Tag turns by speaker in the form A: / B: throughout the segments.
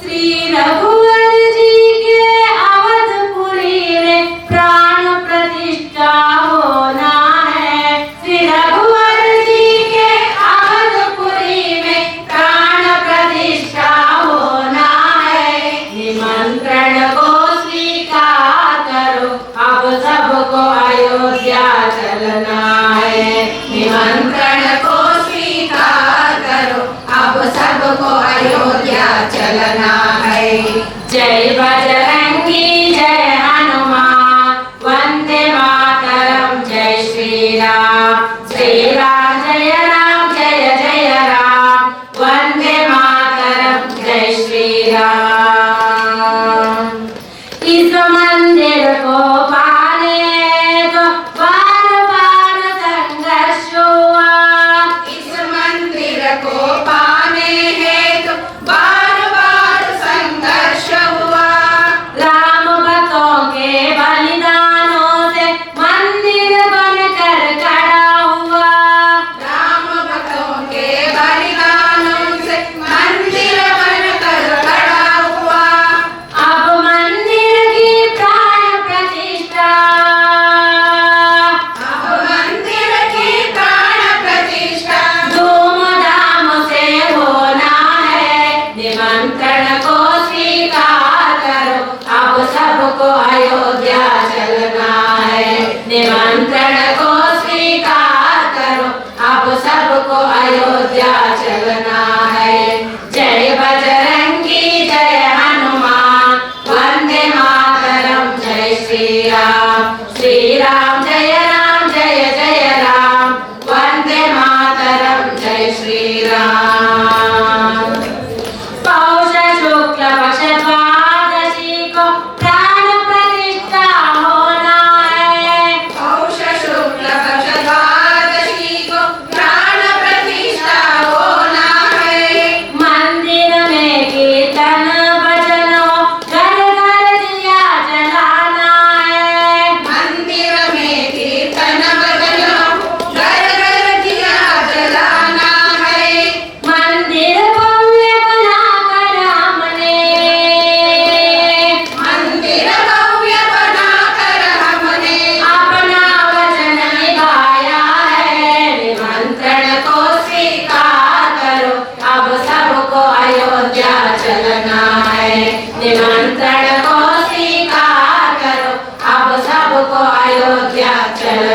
A: శ్రీరఘు జై భజన को अयोध्या चलना है निमंत्रण को स्वीकार करो, आप सबको अयोध्या चलना है जय बजरंगी, जय हनुमान, वंदे मातरम, जय श्री राम। yeah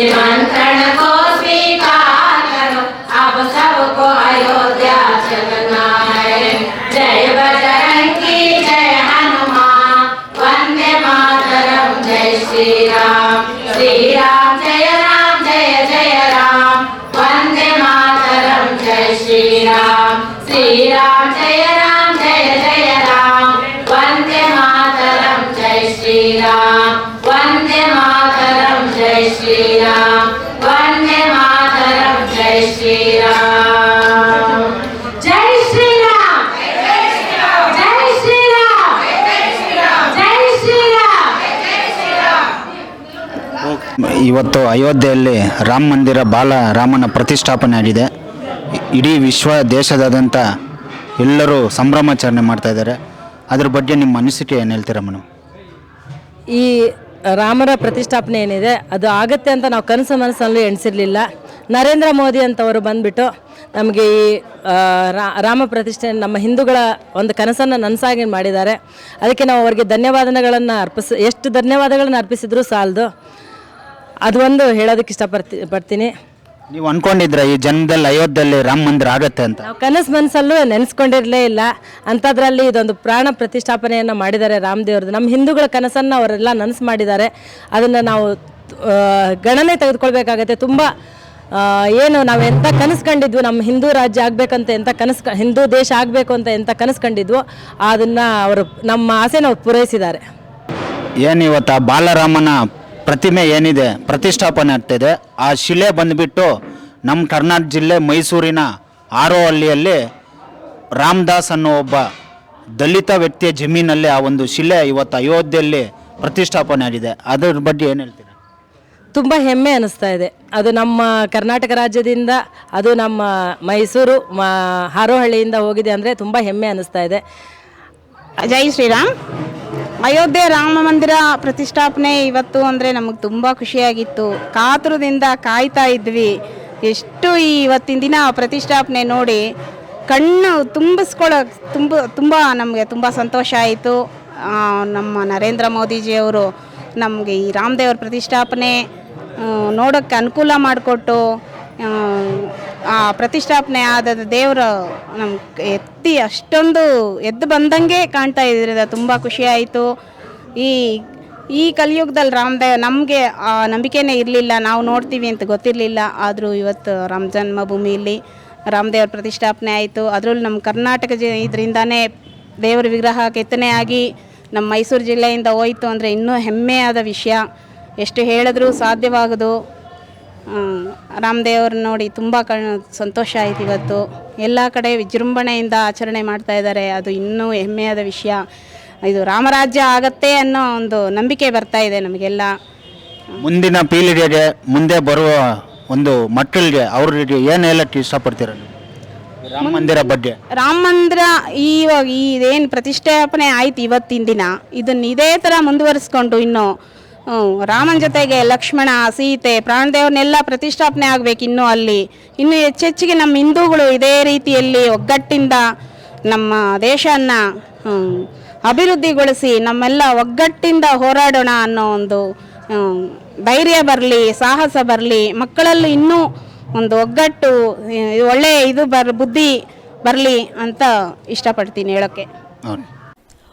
A: निमंत्रण को स्वीकार करो अब सबको अयोध्या चलना है जय बजरंग, जय हनुमान। वंदे मातरम, जय श्री राम श्री राम जय राम।
B: ಇವತ್ತು ಅಯೋಧ್ಯೆಯಲ್ಲಿ ರಾಮ ಮಂದಿರ ಬಾಲ ರಾಮನ ಪ್ರತಿಷ್ಠಾಪನೆ ಆಗಿದೆ. ಇಡೀ ವಿಶ್ವ ದೇಶದಾದ್ಯಂತ ಎಲ್ಲರೂ ಸಂಭ್ರಮಾಚರಣೆ ಮಾಡ್ತಾ ಇದ್ದಾರೆ. ಅದ್ರ ಬಗ್ಗೆ ನಿಮ್ಮ ಅನಿಸಿಕೆ ಏನು ಹೇಳ್ತೀರಾ ಮೇಡಮ್
C: ಈ ರಾಮರ ಪ್ರತಿಷ್ಠಾಪನೆ ಏನಿದೆ, ಅದು ಆಗುತ್ತೆ ಅಂತ ನಾವು ಕನಸು ಮನಸ್ಸಲ್ಲೂ ಎಣಿಸಿರಲಿಲ್ಲ. ನರೇಂದ್ರ ಮೋದಿ ಅಂತವರು ಬಂದ್ಬಿಟ್ಟು ನಮಗೆ ಈ ರಾಮ ಪ್ರತಿಷ್ಠೆ ನಮ್ಮ ಹಿಂದೂಗಳ ಒಂದು ಕನಸನ್ನು ನನಸಾಗಿ ಮಾಡಿದ್ದಾರೆ. ಅದಕ್ಕೆ ನಾವು ಅವರಿಗೆ ಧನ್ಯವಾದಗಳನ್ನು ಅರ್ಪಿಸ್ ಎಷ್ಟು ಧನ್ಯವಾದಗಳನ್ನು ಅರ್ಪಿಸಿದ್ರು ಸಾಲದು. ಅದು ಒಂದು ಹೇಳೋದಕ್ಕೆ ಇಷ್ಟಪಡ್ತಿ ಪಡ್ತೀನಿ.
B: ನೀವು ಅನ್ಕೊಂಡಿದ್ರ ಈ ಜನ್ಮದಲ್ಲಿ ಅಯೋಧ್ಯೆಯಲ್ಲಿ ರಾಮ ಮಂದಿರ ಆಗತ್ತೆ ಅಂತ.
C: ನಾವು ಕನಸು ಮನಸ್ಸಲ್ಲೂ ನೆನೆಸ್ಕೊಂಡಿರಲೇ ಇಲ್ಲ. ಅಂಥದ್ರಲ್ಲಿ ಇದೊಂದು ಪ್ರಾಣ ಪ್ರತಿಷ್ಠಾಪನೆಯನ್ನು ಮಾಡಿದ್ದಾರೆ ರಾಮದೇವ್ರದ್ದು ನಮ್ಮ ಹಿಂದೂಗಳ ಕನಸನ್ನು ಅವರೆಲ್ಲ ನನಸು ಮಾಡಿದ್ದಾರೆ. ಅದನ್ನು ನಾವು ಆ, ಗಣನೆ ತೆಗೆದುಕೊಳ್ಬೇಕಾಗತ್ತೆ. ತುಂಬ ಆ, ಏನು ನಾವು ಎಂಥ ಕನಸು ಕಂಡಿದ್ವು ನಮ್ಮ ಹಿಂದೂ ರಾಜ್ಯ ಆಗಬೇಕಂತ ಎಂಥ ಕನಸು ಕ- ಹಿಂದೂ ದೇಶ ಆಗಬೇಕು ಅಂತ ಎಂಥ ಕನಸು ಕಂಡಿದ್ವು ಅದನ್ನು ಅವರು ನಮ್ಮ ಆಸೆನ ಅವ್ರು ಪೂರೈಸಿದ್ದಾರೆ.
B: ಏನು ಇವತ್ತು ಬಾಲರಾಮನ ಪ್ರತಿಮೆ ಏನಿದೆ ಪ್ರತಿಷ್ಠಾಪನೆ ಆಗ್ತಿದೆ. ಆ ಶಿಲೆ ಬಂದುಬಿಟ್ಟು ನಮ್ಮ ಕರ್ನಾಟಕ ಜಿಲ್ಲೆ ಮೈಸೂರಿನ ಆರೋಹಳ್ಳಿಯಲ್ಲಿ ರಾಮದಾಸ್ ಅನ್ನೋ ಒಬ್ಬ ದಲಿತ ವ್ಯಕ್ತಿಯ ಜಮೀನಲ್ಲಿ ಆ ಒಂದು ಶಿಲೆ ಇವತ್ತು ಅಯೋಧ್ಯೆಯಲ್ಲಿ ಪ್ರತಿಷ್ಠಾಪನೆ ಆಗಿದೆ. ಅದರ ಬಗ್ಗೆ ಏನು ಹೇಳ್ತೀರಾ?
C: ತುಂಬ ಹೆಮ್ಮೆ ಅನ್ನಿಸ್ತಾ ಇದೆ. ಅದು ನಮ್ಮ ಕರ್ನಾಟಕ ರಾಜ್ಯದಿಂದ ಅದು ನಮ್ಮ ಮೈಸೂರು ಮ ಹಾರೋಹಳ್ಳಿಯಿಂದ ಹೋಗಿದೆ ಅಂದರೆ ತುಂಬ ಹೆಮ್ಮೆ ಅನ್ನಿಸ್ತಾ ಇದೆ.
D: ಜೈ ಶ್ರೀರಾಮ್. ಅಯೋಧ್ಯೆ ರಾಮ ಮಂದಿರ ಪ್ರತಿಷ್ಠಾಪನೆ ಇವತ್ತು ಅಂದರೆ ನಮಗೆ ತುಂಬ ಖುಷಿಯಾಗಿತ್ತು. ಕಾತುರದಿಂದ ಕಾಯ್ತಾ ಇದ್ವಿ. ಎಷ್ಟು ಈ ಇವತ್ತಿನ ದಿನ ಪ್ರತಿಷ್ಠಾಪನೆ ನೋಡಿ ಕಣ್ಣು ತುಂಬಿಸ್ಕೊಳ್ಳೋಕೆ ತುಂಬ ತುಂಬ ನಮಗೆ ತುಂಬ ಸಂತೋಷ ಆಯಿತು. ನಮ್ಮ ನರೇಂದ್ರ ಮೋದಿಜಿಯವರು ನಮಗೆ ಈ ರಾಮದೇವ್ರ ಪ್ರತಿಷ್ಠಾಪನೆ ನೋಡೋಕ್ಕೆ ಅನುಕೂಲ ಮಾಡಿಕೊಟ್ಟು ಪ್ರತಿಷ್ಠಾಪನೆ ಆದ ದೇವರು ನಮ್ಮ ಎತ್ತಿ ಅಷ್ಟೊಂದು ಎದ್ದು ಬಂದಂಗೆ ಕಾಣ್ತಾ ಇದ್ರಿಂದ ತುಂಬ ಖುಷಿಯಾಯಿತು ಈ ಈ ಕಲಿಯುಗದಲ್ಲಿ ರಾಮದೇವ್ ನಮಗೆ ಆ ನಂಬಿಕೆನೇ ಇರಲಿಲ್ಲ, ನಾವು ನೋಡ್ತೀವಿ ಅಂತ ಗೊತ್ತಿರಲಿಲ್ಲ. ಆದರೂ ಇವತ್ತು ರಾಮ ಜನ್ಮಭೂಮಿಯಲ್ಲಿ ರಾಮದೇವ್ರ ಪ್ರತಿಷ್ಠಾಪನೆ ಆಯಿತು. ಅದರಲ್ಲೂ ನಮ್ಮ ಕರ್ನಾಟಕ ಜಿ, ಇದರಿಂದಾನೇ ದೇವರ ವಿಗ್ರಹ ಕೆತ್ತನೆ ಆಗಿ ನಮ್ಮ ಮೈಸೂರು ಜಿಲ್ಲೆಯಿಂದ ಹೋಯಿತು ಅಂದರೆ ಇನ್ನೂ ಹೆಮ್ಮೆಯಾದ ವಿಷಯ. ಎಷ್ಟು ಹೇಳಿದ್ರೂ ಸಾಧ್ಯವಾಗದು. ರಾಮದೇವ್ರ ನೋಡಿ ತುಂಬ ಕ ಸಂತೋಷ ಆಯ್ತು ಇವತ್ತು. ಎಲ್ಲ ಕಡೆ ವಿಜೃಂಭಣೆಯಿಂದ ಆಚರಣೆ ಮಾಡ್ತಾ ಇದ್ದಾರೆ. ಅದು ಇನ್ನೂ ಹೆಮ್ಮೆಯಾದ ವಿಷಯ. ಇದು ರಾಮರಾಜ್ಯ ಆಗತ್ತೆ ಅನ್ನೋ ಒಂದು ನಂಬಿಕೆ ಬರ್ತಾ ಇದೆ ನಮಗೆಲ್ಲ.
B: ಮುಂದಿನ ಪೀಳಿಗೆಗೆ ಮುಂದೆ ಬರುವ ಒಂದು ಮಕ್ಕಳಿಗೆ ಅವ್ರಿಗೆ ಏನು ಹೇಳಕ್ಕೆ ಇಷ್ಟಪಡ್ತೀರ ನೀವು? ರಾಮ ಮಂದಿರ ಬಗ್ಗೆ.
D: ರಾಮ ಮಂದಿರ ಇವಾಗ ಇದೇನು ಪ್ರತಿಷ್ಠಾಪನೆ ಆಯ್ತು ಇವತ್ತಿನ ದಿನ. ಇದನ್ನ ಇದೇ ಥರ ಮುಂದುವರಿಸ್ಕೊಂಡು ಇನ್ನು ರಾಮನ ಜೊತೆಗೆ ಲಕ್ಷ್ಮಣ ಸೀತೆ ಪ್ರಾಣದೇವ್ರನ್ನೆಲ್ಲ ಪ್ರತಿಷ್ಠಾಪನೆ ಆಗಬೇಕು ಇನ್ನೂ ಅಲ್ಲಿ. ಇನ್ನು ಹೆಚ್ಚೆಚ್ಚಿಗೆ ನಮ್ಮ ಹಿಂದೂಗಳು ಇದೇ ರೀತಿಯಲ್ಲಿ ಒಗ್ಗಟ್ಟಿಂದ ನಮ್ಮ ದೇಶನ ಹ್ಮ್, ಅಭಿವೃದ್ಧಿಗೊಳಿಸಿ ನಮ್ಮೆಲ್ಲ ಒಗ್ಗಟ್ಟಿಂದ ಹೋರಾಡೋಣ ಅನ್ನೋ ಒಂದು ಧೈರ್ಯ ಬರಲಿ ಸಾಹಸ ಬರಲಿ ಮಕ್ಕಳಲ್ಲಿ ಇನ್ನೂ ಒಂದು ಒಗ್ಗಟ್ಟು ಒಳ್ಳೆಯ ಒಳ್ಳೆ ಇದು ಬರ್ ಬುದ್ಧಿ ಬರಲಿ ಅಂತ ಇಷ್ಟಪಡ್ತೀನಿ ಹೇಳೋಕ್ಕೆ.